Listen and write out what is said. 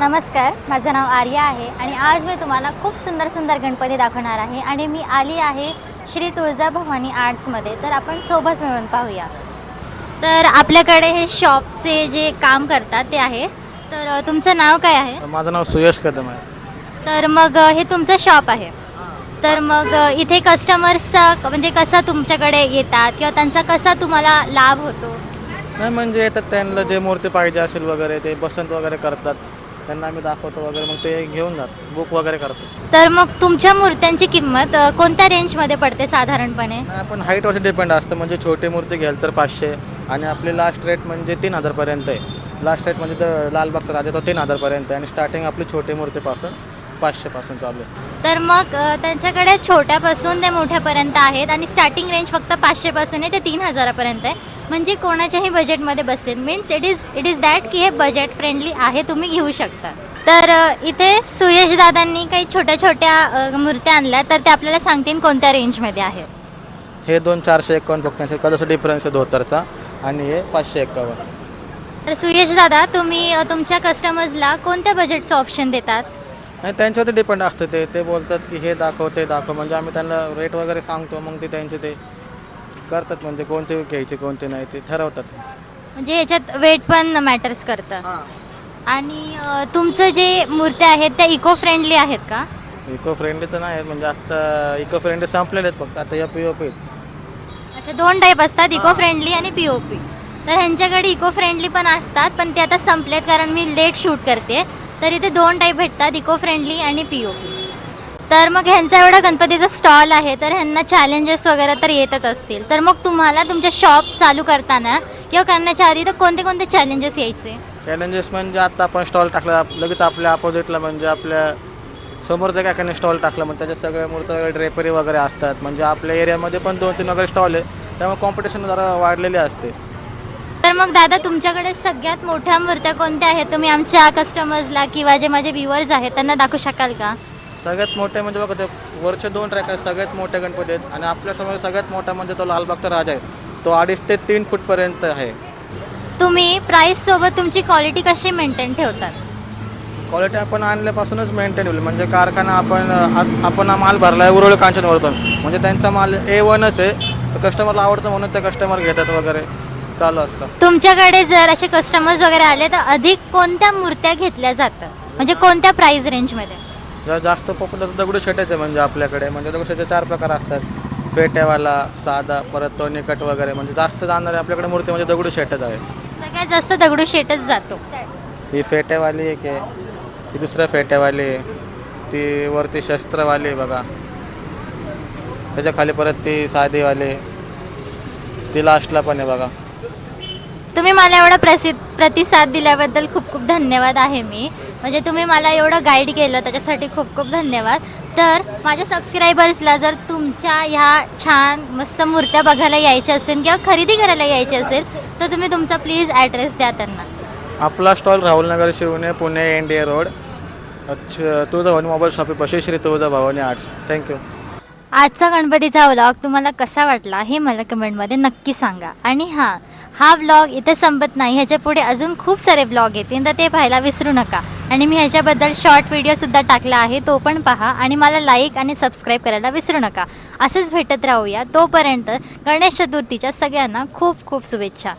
नमस्कार माझं नाव आर्या आहे आणि आज मी तुम्हाला खूप सुंदर सुंदर गणपती दाखवणार आहे आणि मी आली आहे श्री तुळजाभवानी आर्ट्समध्ये. तर आपण सोबत मिळून पाहूया. तर आपल्याकडे हे शॉपचे जे काम करतात ते आहे. तर तुमचं नाव काय आहे? माझं नाव सुयश कदम आहे. तर मग हे तुमचं शॉप आहे. तर मग इथे कस्टमर्सचा म्हणजे कसा तुमच्याकडे येतात किंवा त्यांचा कसा तुम्हाला लाभ होतो? नाही म्हणजे येतात त्यांना जे मूर्ती पाहिजे असेल वगैरे ते बसंत वगैरे करतात. त्यांना आम्ही दाखवतो वगैरे मग ते घेऊन जात बुक वगैरे करतो तर मग तुमच्या मूर्त्यांची किंमत अ, कोणत्या रेंजमध्ये पडते साधारणपणे? नाही, पण हाईटवरती डिपेंड असतं. म्हणजे छोटी मूर्ती घ्याल तर पाचशे आणि आपली लास्ट रेट म्हणजे तीन हजारपर्यंत आहे. लास्ट रेट म्हणजे तर लालबागचा राजा तो तीन हजारपर्यंत आहे. आणि स्टार्टिंग आपली छोटी मूर्तीपासून पाचशेपासून चालू आहे. तर मग अ, त्यांच्याकडे छोट्यापासून ते मोठ्यापर्यंत आहेत आणि स्टार्टिंग रेंज फक्त पाचशेपासून आहे ते तीन हजारापर्यंत आहे. म्हणजे कोणाच्याही बजेटमध्ये बसेल. Means it is it is that की हे बजेट फ्रेंडली आहे तुम्ही घेऊ शकता. तर अ, इथे सुयश दादांनी काही छोट्या छोट्या अ, मूर्त्या आणल्या तर ते आपल्याला सांगतील कोणत्या रेंजमध्ये आहेत. हे दोन चारशे एकावन्न फक्त कसं डिफरन्स आहे धोतरचा? आणि हे पाचशे एकावन्न. तर सुयश दादा तुम्ही अ, तुमच्या कस्टमर्सला कोणत्या बजेटचं ऑप्शन देतात? नाही त्यांच्यावरती डिपेंड असतं. ते ते बोलतात की हे दाखव ते दाखव. म्हणजे आम्ही त्यांना रेट वगैरे सांगतो मग ते त्यांचे ते करतात. म्हणजे कोणते घ्यायचे कोणते नाही ते ठरवतात. म्हणजे ह्याच्यात वेट पण मॅटर्स करतं. आणि अ, तुमचं जे मूर्त्या आहेत त्या इको फ्रेंडली आहेत का? इको फ्रेंडली तर नाही आहेत, म्हणजे आता इको फ्रेंडली संपलेले आहेत फक्त. आता या पी ओ पी अच्छा दोन टाईप असतात. इको फ्रेंडली आणि पी ओ पी तर ह्यांच्याकडे इको फ्रेंडली पण असतात पण ते आता संपलेत कारण मी लेट शूट करते तर इथे दोन टाईप भेटतात इको फ्रेंडली आणि पी ओ पी तर मग ह्यांचा एवढा गणपतीचा स्टॉल आहे तर ह्यांना चॅलेंजेस वगैरे तर येतच असतील. तर मग तुम्हाला तुमच्या शॉप चालू करताना किंवा करण्याच्या आधी तर कोणते कोणते चॅलेंजेस यायचे? चॅलेंजेस म्हणजे आता आपण स्टॉल टाकला लगेच आपल्या अपोजिटला म्हणजे आपल्या समोरच्या काकाने स्टॉल टाकला म्हणजे त्याच्यात सगळ्या मूर्त वगैरे ड्रेपरी वगैरे असतात. म्हणजे आपल्या एरियामध्ये पण दोन तीन वगैरे स्टॉल आहे त्यामुळे कॉम्पिटिशन जरा वाढलेली असते. तर मग दादा तुमच्याकडे सगळ्यात मोठ्या मूर्त्या कोणत्या आहेत? तुम्ही आमच्या कस्टमर्सला किंवा जे माझे व्ह्युअर्स आहेत त्यांना दाखवू शकाल का? सगळ्यात मोठे म्हणजे बघा ते वरचे दोन ट्रॅक आहेत सगळ्यात मोठे गणपती आहेत आणि आपल्यासमोर सगळ्यात मोठा म्हणजे तो लालबागचा राजा आहे. तो अडीच ते तीन फूटपर्यंत आहे. तुम्ही प्राईस सोबत तुमची क्वालिटी कशी मेंटेन ठेवतात? क्वालिटी आपण आणल्यापासूनच मेंटेन होईल. म्हणजे कारखाना आपण आ- आपण हा माल भरला आहे उरळ कांचनवरतून म्हणजे त्यांचा माल ए वनच आहे. कस्टमरला आवडतं म्हणून ते कस्टमर घेतात वगैरे. चालू असतं. तुमच्याकडे जर असे कस्टमर्स वगैरे आले तर अधिक कोणत्या मूर्त्या घेतल्या जातात? म्हणजे कोणत्या प्राईस रेंजमध्ये जर जास्त पॉप्युलर दगडू शेटाचे म्हणजे आपल्याकडे. म्हणजे दगडूशेठचे चार प्रकार असतात. फेट्यावाला साधा परत तो निकट वगैरे. म्हणजे जास्त जाणारे आपल्याकडे मूर्ती म्हणजे दगडू शेटच आहे. सगळ्यात जास्त दगडू शेटच जातो. ही फेट्यावाली एक आहे. ही दुसऱ्या फेट्यावाली आहे. ती वरती शस्त्रवाली आहे बघा. त्याच्याखाली परत ती साधीवाली ती लास्टला पण आहे बघा. तुम्ही मला एवढा प्रसिद्ध प्रतिसाद दिल्याबद्दल खूप खूप धन्यवाद आहे मी. म्हणजे तुम्ही मला एवढं गाईड केलं त्याच्यासाठी खूप खूप धन्यवाद. तर माझ्या सबस्क्रायबर्सला जर तुमच्या ह्या छान मस्त मूर्त्या बघायला यायच्या असेल किंवा खरेदी करायला यायची असेल तर तुम्ही तुमचा प्लीज ॲड्रेस द्या त्यांना. आपला stall Rahulnagar Shivane Pune N A road अच्छा Tuljabhavani mobile शॉपीपाशी Shri Tuljabhavani arts thank you आजचा गणपतीचा व्लॉग तुम्हाला कसा वाटला हे मला कमेंटमध्ये नक्की सांगा. आणि हां हा व्लॉग इथे संपत नाही. ह्याच्या पुढे अजून खूप सारे व्लॉग येतील तर ते पाहायला विसरू नका. आणि मी ह्याच्याबद्दल शॉर्ट व्हिडिओसुद्धा टाकला आहे तो पण पहा. आणि मला लाईक आणि सबस्क्राईब करायला विसरू नका. असंच भेटत राहूया. तोपर्यंत गणेश चतुर्थीच्या सगळ्यांना खूप खूप शुभेच्छा.